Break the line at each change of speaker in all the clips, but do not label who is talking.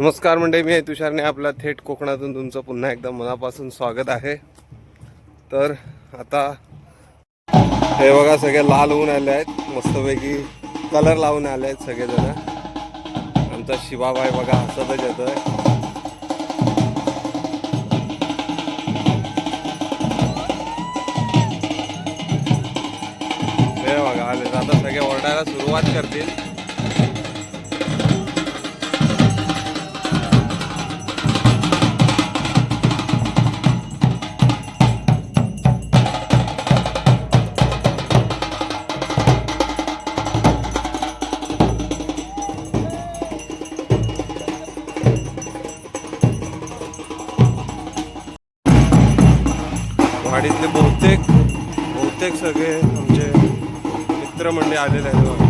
नमस्कार मंडळी मी तुषारने. आपला थेट कोकणातून तुमचं पुन्हा एकदा मनापासून स्वागत आहे. तर आता हे बघा सगळे लाल होऊन आले आहेत. मस्तपैकी कलर लावून आले आहेत सगळेजण. आमचा शिवाबाई बघा हसतच आहे हे बघा आले आता सगळे ओरडायला सुरुवात करतील. वाडीतले बहुतेक बहुतेक सगळे आमचे मित्रमंडळी आलेले आहेत.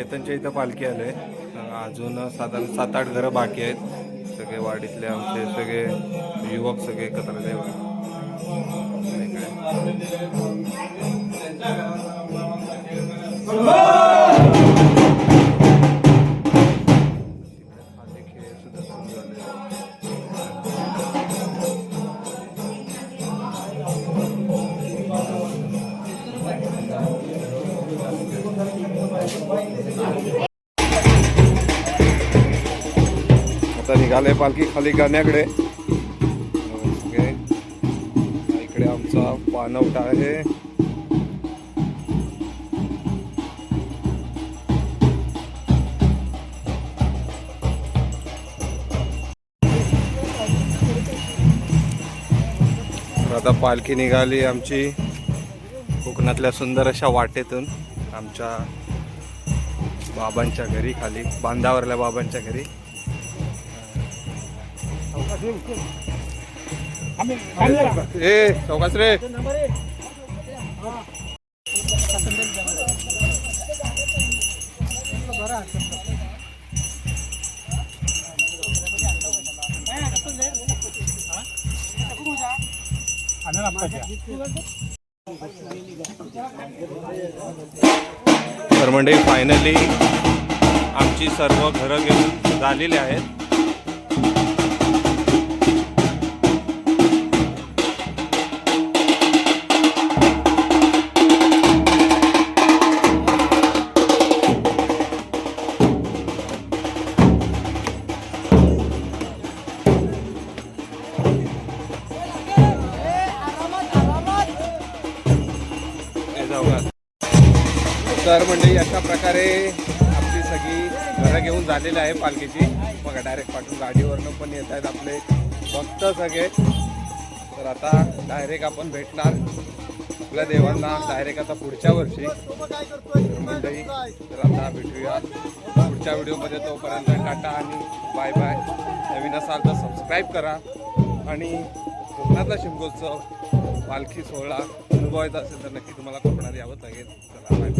चेतनच्या इथं पालखी आले अजून साधारण सात आठ घरं बाकी आहेत. सगळे वाडीतले आमचे सगळे युवक सगळे एकत्र आले आता निघाले पालखी खाली गाण्याकडे इकडे आमचा पानवटा आहे. आता पालखी निघाली आमची. कोकणातल्या सुंदर अशा वाटेतून आमच्या बाबांच्या घरी खाली बांधावरल्या बाबांच्या घरी. ए चौकास रे. तर म्हणजे फायनली आमची सर्व घरं घेऊन झालेली आहेत. तर म्हणजे अशा प्रकारे आपली सगळी घरं घेऊन झालेली आहे पालखीची. बघा डायरेक्ट पाठवून गाडीवरनं पण येत आहेत आपले भक्त सगळे. तर आता डायरेक्ट आपण भेटणार आपल्या देवांना डायरेक्ट आता पुढच्या वर्षी. मंडळी तर आता भेटूया. पुढच्या व्हिडिओमध्ये तोपर्यंत टाटा आणि बाय बाय नवीन असाल तर सबस्क्राईब करा. आणि कोकणातला शिमगोत्सव. पालखी सोहळा अनुभवायचा असेल तर नक्की तुम्हाला कोकणात यावंच लागेल. चला बाय